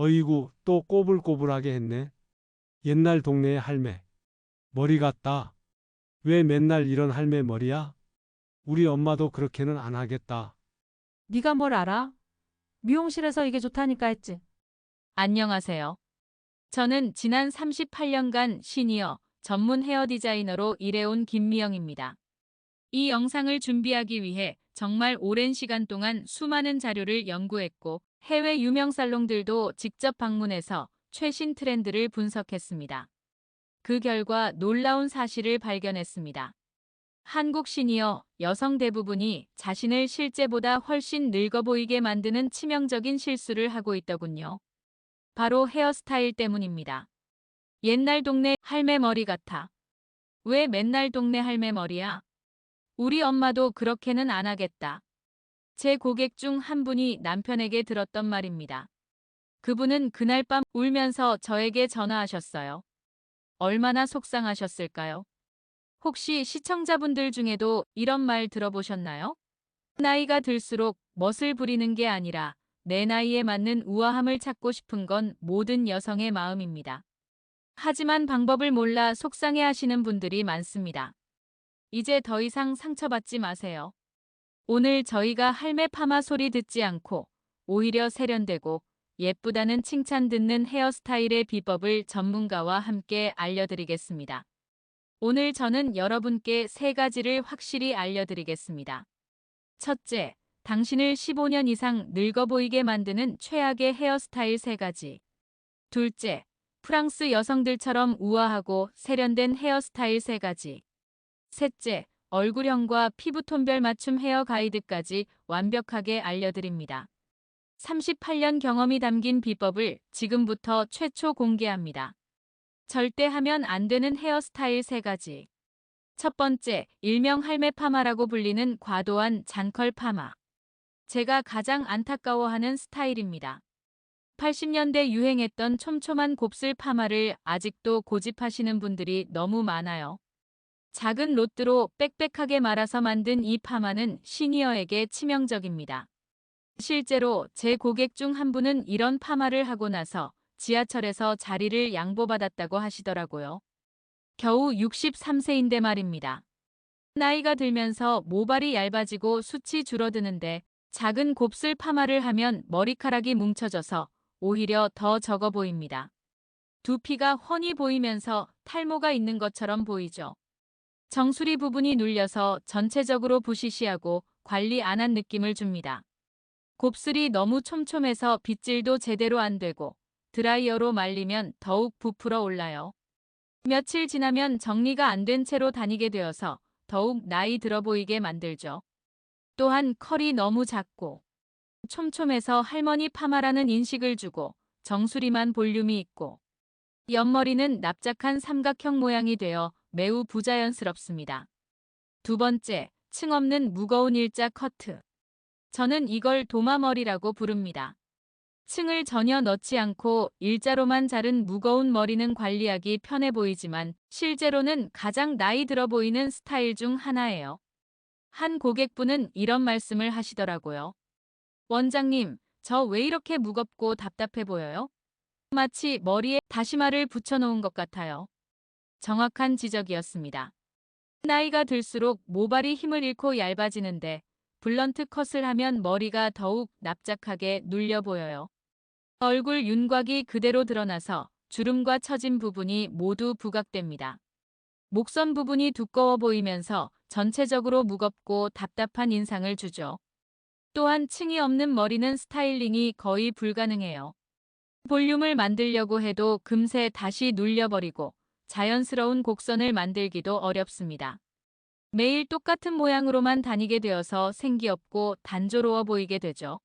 어이구, 또 꼬불꼬불하게 했네. 옛날 동네의 할매. 머리 같다. 왜 맨날 이런 할매 머리야? 우리 엄마도 그렇게는 안 하겠다. 네가 뭘 알아? 미용실에서 이게 좋다니까 했지. 안녕하세요. 저는 지난 38년간 시니어 전문 헤어 디자이너로 일해온 김미영입니다. 이 영상을 준비하기 위해 정말 오랜 시간 동안 수많은 자료를 연구했고 해외 유명 살롱들도 직접 방문해서 최신 트렌드를 분석했습니다. 그 결과 놀라운 사실을 발견했습니다. 한국 시니어 여성 대부분이 자신을 실제보다 훨씬 늙어 보이게 만드는 치명적인 실수를 하고 있더군요. 바로 헤어스타일 때문입니다. 옛날 동네 할매 머리 같아. 왜 맨날 동네 할매 머리야? 우리 엄마도 그렇게는 안 하겠다. 제 고객 중 한 분이 남편에게 들었던 말입니다. 그분은 그날 밤 울면서 저에게 전화하셨어요. 얼마나 속상하셨을까요? 혹시 시청자분들 중에도 이런 말 들어보셨나요? 나이가 들수록 멋을 부리는 게 아니라 내 나이에 맞는 우아함을 찾고 싶은 건 모든 여성의 마음입니다. 하지만 방법을 몰라 속상해 하시는 분들이 많습니다. 이제 더 이상 상처받지 마세요. 오늘 저희가 할매 파마 소리 듣지 않고 오히려 세련되고 예쁘다는 칭찬 듣는 헤어스타일의 비법을 전문가와 함께 알려드리겠습니다. 오늘 저는 여러분께 세 가지를 확실히 알려드리겠습니다. 첫째, 당신을 15년 이상 늙어 보이게 만드는 최악의 헤어스타일 세 가지. 둘째, 프랑스 여성들처럼 우아하고 세련된 헤어스타일 세 가지. 셋째, 얼굴형과 피부톤별 맞춤 헤어 가이드까지 완벽하게 알려드립니다. 38년 경험이 담긴 비법을 지금부터 최초 공개합니다. 절대 하면 안 되는 헤어스타일 세 가지. 첫 번째, 일명 할매 파마라고 불리는 과도한 잔컬 파마. 제가 가장 안타까워하는 스타일입니다. 80년대 유행했던 촘촘한 곱슬 파마를 아직도 고집하시는 분들이 너무 많아요. 작은 롯드로 빽빽하게 말아서 만든 이 파마는 시니어에게 치명적입니다. 실제로 제 고객 중 한 분은 이런 파마를 하고 나서 지하철에서 자리를 양보받았다고 하시더라고요. 겨우 63세인데 말입니다. 나이가 들면서 모발이 얇아지고 숱이 줄어드는데 작은 곱슬 파마를 하면 머리카락이 뭉쳐져서 오히려 더 적어 보입니다. 두피가 훤히 보이면서 탈모가 있는 것처럼 보이죠. 정수리 부분이 눌려서 전체적으로 부시시하고 관리 안 한 느낌을 줍니다. 곱슬이 너무 촘촘해서 빗질도 제대로 안 되고 드라이어로 말리면 더욱 부풀어 올라요. 며칠 지나면 정리가 안 된 채로 다니게 되어서 더욱 나이 들어 보이게 만들죠. 또한 컬이 너무 작고 촘촘해서 할머니 파마라는 인식을 주고 정수리만 볼륨이 있고 옆머리는 납작한 삼각형 모양이 되어 매우 부자연스럽습니다. 두 번째, 층 없는 무거운 일자 커트. 저는 이걸 도마머리라고 부릅니다. 층을 전혀 넣지 않고 일자로만 자른 무거운 머리는 관리하기 편해 보이지만 실제로는 가장 나이 들어 보이는 스타일 중 하나예요. 한 고객분은 이런 말씀을 하시더라고요. 원장님, 저 왜 이렇게 무겁고 답답해 보여요? 마치 머리에 다시마를 붙여놓은 것 같아요. 정확한 지적이었습니다. 나이가 들수록 모발이 힘을 잃고 얇아지는데 블런트 컷을 하면 머리가 더욱 납작하게 눌려 보여요. 얼굴 윤곽이 그대로 드러나서 주름과 처진 부분이 모두 부각됩니다. 목선 부분이 두꺼워 보이면서 전체적으로 무겁고 답답한 인상을 주죠. 또한 층이 없는 머리는 스타일링이 거의 불가능해요. 볼륨을 만들려고 해도 금세 다시 눌려버리고 자연스러운 곡선을 만들기도 어렵습니다. 매일 똑같은 모양으로만 다니게 되어서 생기 없고 단조로워 보이게 되죠.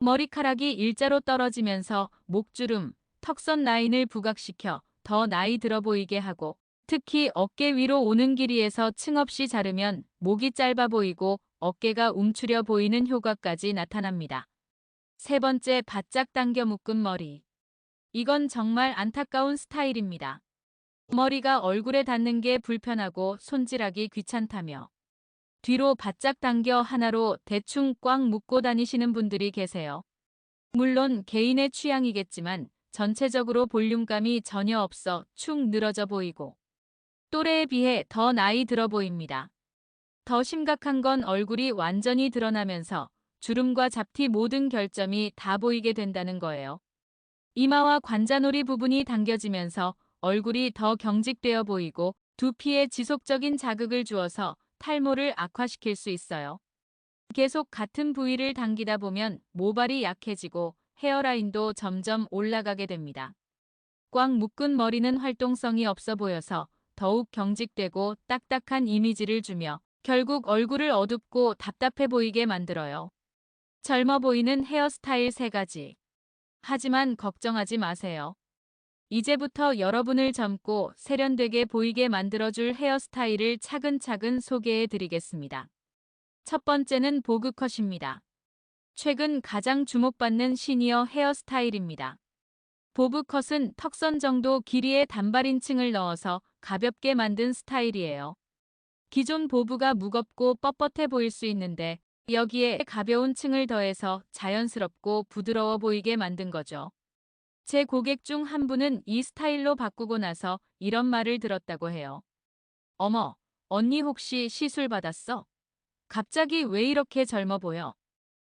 머리카락이 일자로 떨어지면서 목주름, 턱선 라인을 부각시켜 더 나이 들어 보이게 하고 특히 어깨 위로 오는 길이에서 층 없이 자르면 목이 짧아 보이고 어깨가 움츠려 보이는 효과까지 나타납니다. 세 번째 바짝 당겨 묶은 머리. 이건 정말 안타까운 스타일입니다. 머리가 얼굴에 닿는 게 불편하고 손질하기 귀찮다며 뒤로 바짝 당겨 하나로 대충 꽉 묶고 다니시는 분들이 계세요. 물론 개인의 취향이겠지만 전체적으로 볼륨감이 전혀 없어 축 늘어져 보이고 또래에 비해 더 나이 들어 보입니다. 더 심각한 건 얼굴이 완전히 드러나면서 주름과 잡티 모든 결점이 다 보이게 된다는 거예요. 이마와 관자놀이 부분이 당겨지면서 얼굴이 더 경직되어 보이고 두피에 지속적인 자극을 주어서 탈모를 악화시킬 수 있어요. 계속 같은 부위를 당기다 보면 모발이 약해지고 헤어라인도 점점 올라가게 됩니다. 꽉 묶은 머리는 활동성이 없어 보여서 더욱 경직되고 딱딱한 이미지를 주며 결국 얼굴을 어둡고 답답해 보이게 만들어요. 젊어 보이는 헤어스타일 세 가지. 하지만 걱정하지 마세요. 이제부터 여러분을 젊고 세련되게 보이게 만들어줄 헤어스타일을 차근차근 소개해 드리겠습니다. 첫 번째는 보그컷입니다. 최근 가장 주목받는 시니어 헤어스타일입니다. 보브컷은 턱선 정도 길이의 단발인층을 넣어서 가볍게 만든 스타일이에요. 기존 보브가 무겁고 뻣뻣해 보일 수 있는데 여기에 가벼운 층을 더해서 자연스럽고 부드러워 보이게 만든 거죠. 제 고객 중 한 분은 이 스타일로 바꾸고 나서 이런 말을 들었다고 해요. 어머, 언니 혹시 시술 받았어? 갑자기 왜 이렇게 젊어 보여?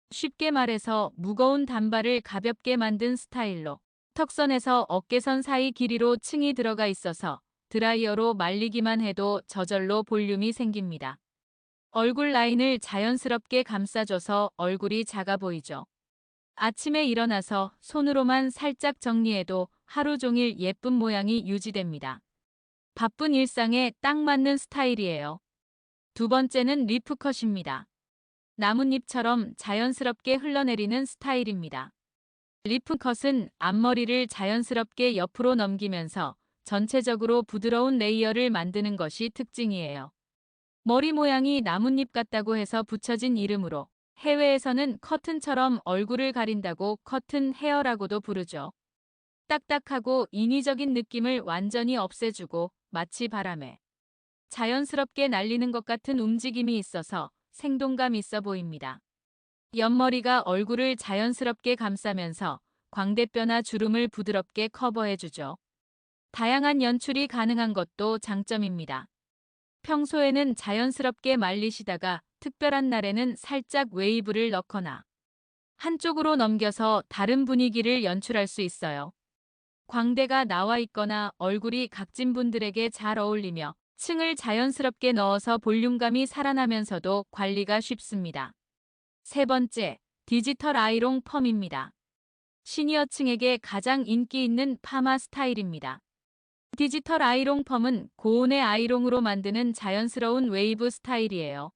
쉽게 말해서 무거운 단발을 가볍게 만든 스타일로 턱선에서 어깨선 사이 길이로 층이 들어가 있어서 드라이어로 말리기만 해도 저절로 볼륨이 생깁니다. 얼굴 라인을 자연스럽게 감싸줘서 얼굴이 작아 보이죠. 아침에 일어나서 손으로만 살짝 정리해도 하루 종일 예쁜 모양이 유지됩니다. 바쁜 일상에 딱 맞는 스타일이에요. 두 번째는 리프컷입니다. 나뭇잎처럼 자연스럽게 흘러내리는 스타일입니다. 리프컷은 앞머리를 자연스럽게 옆으로 넘기면서 전체적으로 부드러운 레이어를 만드는 것이 특징이에요. 머리 모양이 나뭇잎 같다고 해서 붙여진 이름으로 해외에서는 커튼처럼 얼굴을 가린다고 커튼 헤어라고도 부르죠. 딱딱하고 인위적인 느낌을 완전히 없애주고 마치 바람에 자연스럽게 날리는 것 같은 움직임이 있어서 생동감 있어 보입니다. 옆머리가 얼굴을 자연스럽게 감싸면서 광대뼈나 주름을 부드럽게 커버해주죠. 다양한 연출이 가능한 것도 장점입니다. 평소에는 자연스럽게 말리시다가 특별한 날에는 살짝 웨이브를 넣거나 한쪽으로 넘겨서 다른 분위기를 연출할 수 있어요. 광대가 나와 있거나 얼굴이 각진 분들에게 잘 어울리며 층을 자연스럽게 넣어서 볼륨감이 살아나면서도 관리가 쉽습니다. 세 번째, 디지털 아이롱 펌입니다. 시니어층에게 가장 인기 있는 파마 스타일입니다. 디지털 아이롱 펌은 고온의 아이롱으로 만드는 자연스러운 웨이브 스타일이에요.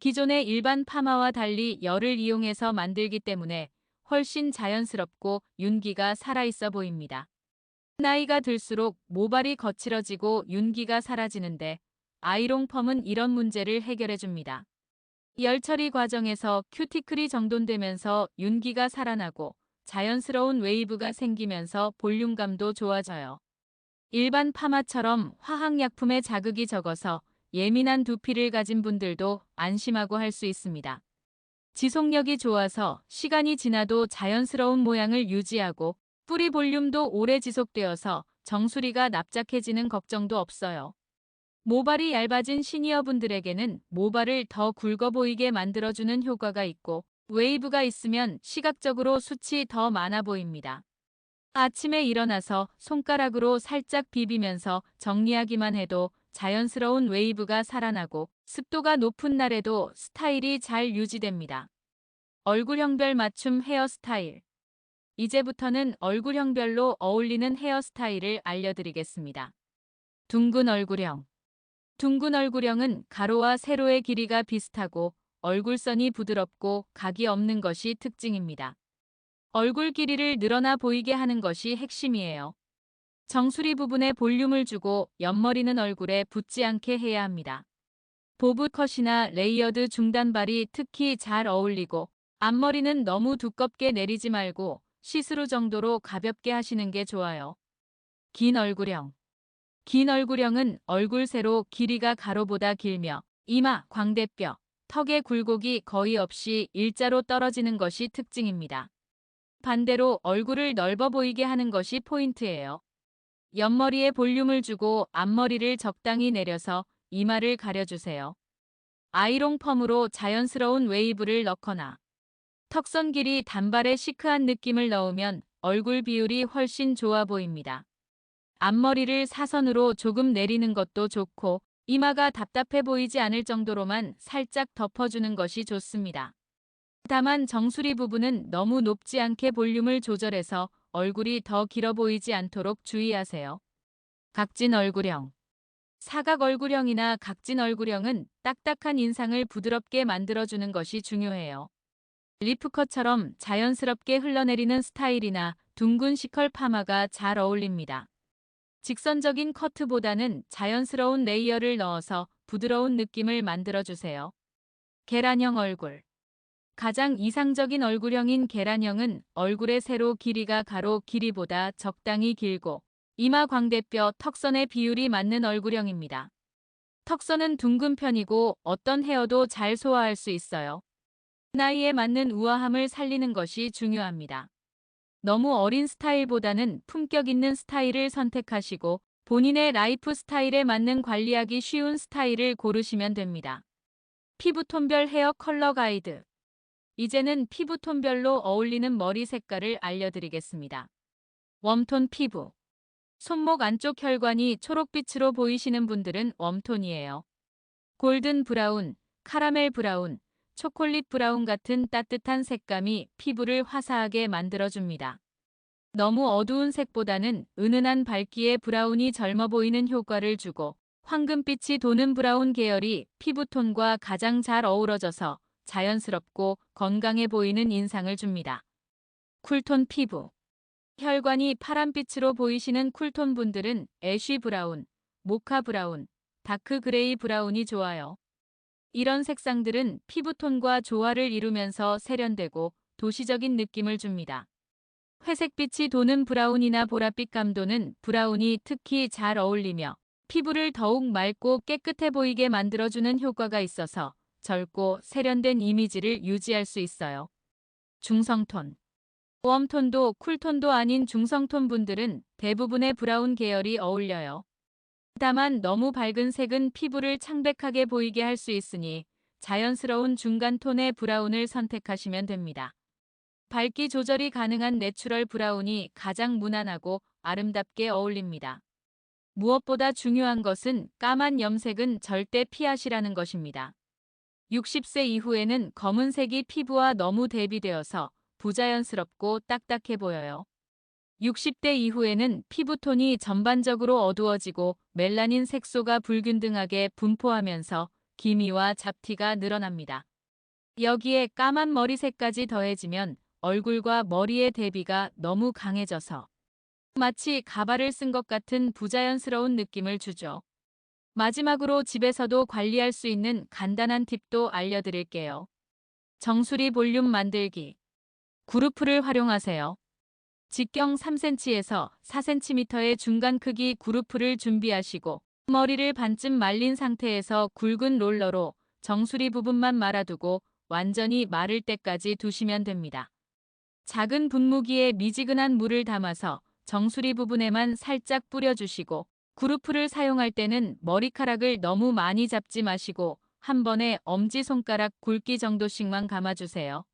기존의 일반 파마와 달리 열을 이용해서 만들기 때문에 훨씬 자연스럽고 윤기가 살아있어 보입니다. 나이가 들수록 모발이 거칠어지고 윤기가 사라지는데 아이롱 펌은 이런 문제를 해결해 줍니다. 열 처리 과정에서 큐티클이 정돈되면서 윤기가 살아나고 자연스러운 웨이브가 생기면서 볼륨감도 좋아져요. 일반 파마처럼 화학약품의 자극이 적어서 예민한 두피를 가진 분들도 안심하고 할 수 있습니다. 지속력이 좋아서 시간이 지나도 자연스러운 모양을 유지하고 뿌리 볼륨도 오래 지속되어서 정수리가 납작해지는 걱정도 없어요. 모발이 얇아진 시니어분들에게는 모발을 더 굵어 보이게 만들어주는 효과가 있고 웨이브가 있으면 시각적으로 숱이 더 많아 보입니다. 아침에 일어나서 손가락으로 살짝 비비면서 정리하기만 해도 자연스러운 웨이브가 살아나고 습도가 높은 날에도 스타일이 잘 유지됩니다. 얼굴형별 맞춤 헤어스타일 이제부터는 얼굴형별로 어울리는 헤어스타일을 알려드리겠습니다. 둥근 얼굴형 둥근 얼굴형은 가로와 세로의 길이가 비슷하고 얼굴선이 부드럽고 각이 없는 것이 특징입니다. 얼굴 길이를 늘어나 보이게 하는 것이 핵심이에요. 정수리 부분에 볼륨을 주고 옆머리는 얼굴에 붙지 않게 해야 합니다. 보브컷이나 레이어드 중단발이 특히 잘 어울리고 앞머리는 너무 두껍게 내리지 말고 시스루 정도로 가볍게 하시는 게 좋아요. 긴 얼굴형 긴 얼굴형은 얼굴 세로 길이가 가로보다 길며 이마, 광대뼈, 턱의 굴곡이 거의 없이 일자로 떨어지는 것이 특징입니다. 반대로 얼굴을 넓어 보이게 하는 것이 포인트예요. 옆머리에 볼륨을 주고 앞머리를 적당히 내려서 이마를 가려주세요. 아이롱 펌으로 자연스러운 웨이브를 넣거나 턱선 길이 단발에 시크한 느낌을 넣으면 얼굴 비율이 훨씬 좋아 보입니다. 앞머리를 사선으로 조금 내리는 것도 좋고 이마가 답답해 보이지 않을 정도로만 살짝 덮어주는 것이 좋습니다. 다만 정수리 부분은 너무 높지 않게 볼륨을 조절해서 얼굴이 더 길어 보이지 않도록 주의하세요. 각진 얼굴형 사각 얼굴형이나 각진 얼굴형은 딱딱한 인상을 부드럽게 만들어주는 것이 중요해요. 리프컷처럼 자연스럽게 흘러내리는 스타일이나 둥근 시컬 파마가 잘 어울립니다. 직선적인 커트보다는 자연스러운 레이어를 넣어서 부드러운 느낌을 만들어주세요. 계란형 얼굴 가장 이상적인 얼굴형인 계란형은 얼굴의 세로 길이가 가로 길이보다 적당히 길고 이마 광대뼈 턱선의 비율이 맞는 얼굴형입니다. 턱선은 둥근 편이고 어떤 헤어도 잘 소화할 수 있어요. 나이에 맞는 우아함을 살리는 것이 중요합니다. 너무 어린 스타일보다는 품격 있는 스타일을 선택하시고 본인의 라이프 스타일에 맞는 관리하기 쉬운 스타일을 고르시면 됩니다. 피부톤별 헤어 컬러 가이드 이제는 피부톤별로 어울리는 머리 색깔을 알려드리겠습니다. 웜톤 피부 손목 안쪽 혈관이 초록빛으로 보이시는 분들은 웜톤이에요. 골든 브라운, 카라멜 브라운, 초콜릿 브라운 같은 따뜻한 색감이 피부를 화사하게 만들어줍니다. 너무 어두운 색보다는 은은한 밝기의 브라운이 젊어 보이는 효과를 주고 황금빛이 도는 브라운 계열이 피부톤과 가장 잘 어우러져서 자연스럽고 건강해 보이는 인상을 줍니다. 쿨톤 피부 혈관이 파란빛으로 보이시는 쿨톤 분들은 애쉬 브라운, 모카 브라운, 다크 그레이 브라운이 좋아요. 이런 색상들은 피부톤과 조화를 이루면서 세련되고 도시적인 느낌을 줍니다. 회색빛이 도는 브라운이나 보랏빛 감도는 브라운이 특히 잘 어울리며 피부를 더욱 맑고 깨끗해 보이게 만들어주는 효과가 있어서 젊고 세련된 이미지를 유지할 수 있어요. 중성톤 웜톤도 쿨톤도 아닌 중성톤 분들은 대부분의 브라운 계열이 어울려요. 다만 너무 밝은 색은 피부를 창백하게 보이게 할 수 있으니 자연스러운 중간 톤의 브라운을 선택하시면 됩니다. 밝기 조절이 가능한 내추럴 브라운이 가장 무난하고 아름답게 어울립니다. 무엇보다 중요한 것은 까만 염색은 절대 피하시라는 것입니다. 60세 이후에는 검은색이 피부와 너무 대비되어서 부자연스럽고 딱딱해 보여요. 60대 이후에는 피부톤이 전반적으로 어두워지고 멜라닌 색소가 불균등하게 분포하면서 기미와 잡티가 늘어납니다. 여기에 까만 머리색까지 더해지면 얼굴과 머리의 대비가 너무 강해져서 마치 가발을 쓴 것 같은 부자연스러운 느낌을 주죠. 마지막으로 집에서도 관리할 수 있는 간단한 팁도 알려드릴게요. 정수리 볼륨 만들기. 그루프를 활용하세요. 직경 3cm에서 4cm의 중간 크기 그루프를 준비하시고 머리를 반쯤 말린 상태에서 굵은 롤러로 정수리 부분만 말아두고 완전히 마를 때까지 두시면 됩니다. 작은 분무기에 미지근한 물을 담아서 정수리 부분에만 살짝 뿌려주시고 그루프를 사용할 때는 머리카락을 너무 많이 잡지 마시고 한 번에 엄지손가락 굵기 정도씩만 감아주세요.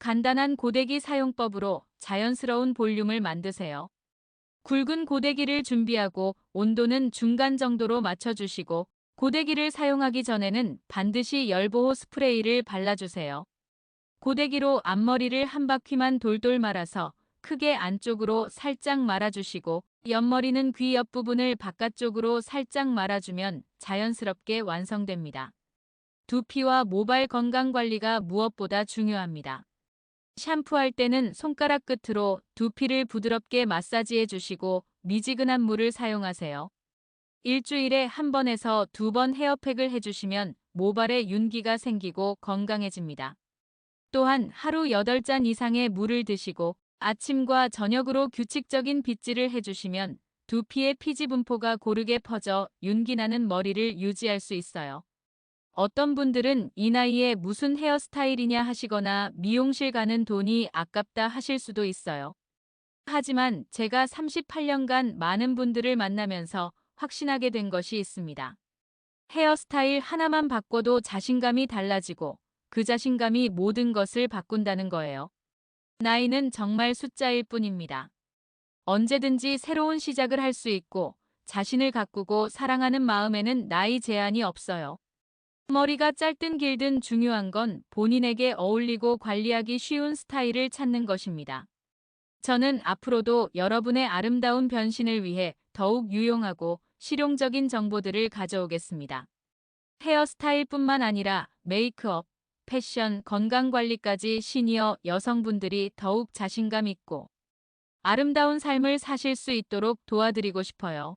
간단한 고데기 사용법으로 자연스러운 볼륨을 만드세요. 굵은 고데기를 준비하고 온도는 중간 정도로 맞춰주시고 고데기를 사용하기 전에는 반드시 열보호 스프레이를 발라주세요. 고데기로 앞머리를 한 바퀴만 돌돌 말아서 크게 안쪽으로 살짝 말아주시고 옆머리는 귀 옆부분을 바깥쪽으로 살짝 말아주면 자연스럽게 완성됩니다. 두피와 모발 건강 관리가 무엇보다 중요합니다. 샴푸할 때는 손가락 끝으로 두피를 부드럽게 마사지해 주시고 미지근한 물을 사용하세요. 일주일에 한 번에서 두 번 헤어팩을 해주시면 모발에 윤기가 생기고 건강해집니다. 또한 하루 8잔 이상의 물을 드시고 아침과 저녁으로 규칙적인 빗질을 해주시면 두피의 피지 분포가 고르게 퍼져 윤기 나는 머리를 유지할 수 있어요. 어떤 분들은 이 나이에 무슨 헤어스타일이냐 하시거나 미용실 가는 돈이 아깝다 하실 수도 있어요. 하지만 제가 38년간 많은 분들을 만나면서 확신하게 된 것이 있습니다. 헤어스타일 하나만 바꿔도 자신감이 달라지고 그 자신감이 모든 것을 바꾼다는 거예요. 나이는 정말 숫자일 뿐입니다. 언제든지 새로운 시작을 할 수 있고 자신을 가꾸고 사랑하는 마음에는 나이 제한이 없어요. 머리가 짧든 길든 중요한 건 본인에게 어울리고 관리하기 쉬운 스타일을 찾는 것입니다. 저는 앞으로도 여러분의 아름다운 변신을 위해 더욱 유용하고 실용적인 정보들을 가져오겠습니다. 헤어스타일뿐만 아니라 메이크업, 패션, 건강관리까지 시니어 여성분들이 더욱 자신감 있고 아름다운 삶을 사실 수 있도록 도와드리고 싶어요.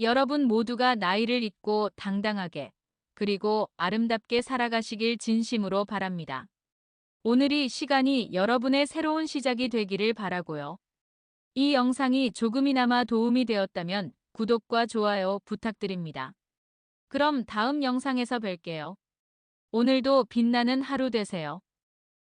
여러분 모두가 나이를 잊고 당당하게 그리고 아름답게 살아가시길 진심으로 바랍니다. 오늘이 시간이 여러분의 새로운 시작이 되기를 바라고요. 이 영상이 조금이나마 도움이 되었다면 구독과 좋아요 부탁드립니다. 그럼 다음 영상에서 뵐게요. 오늘도 빛나는 하루 되세요.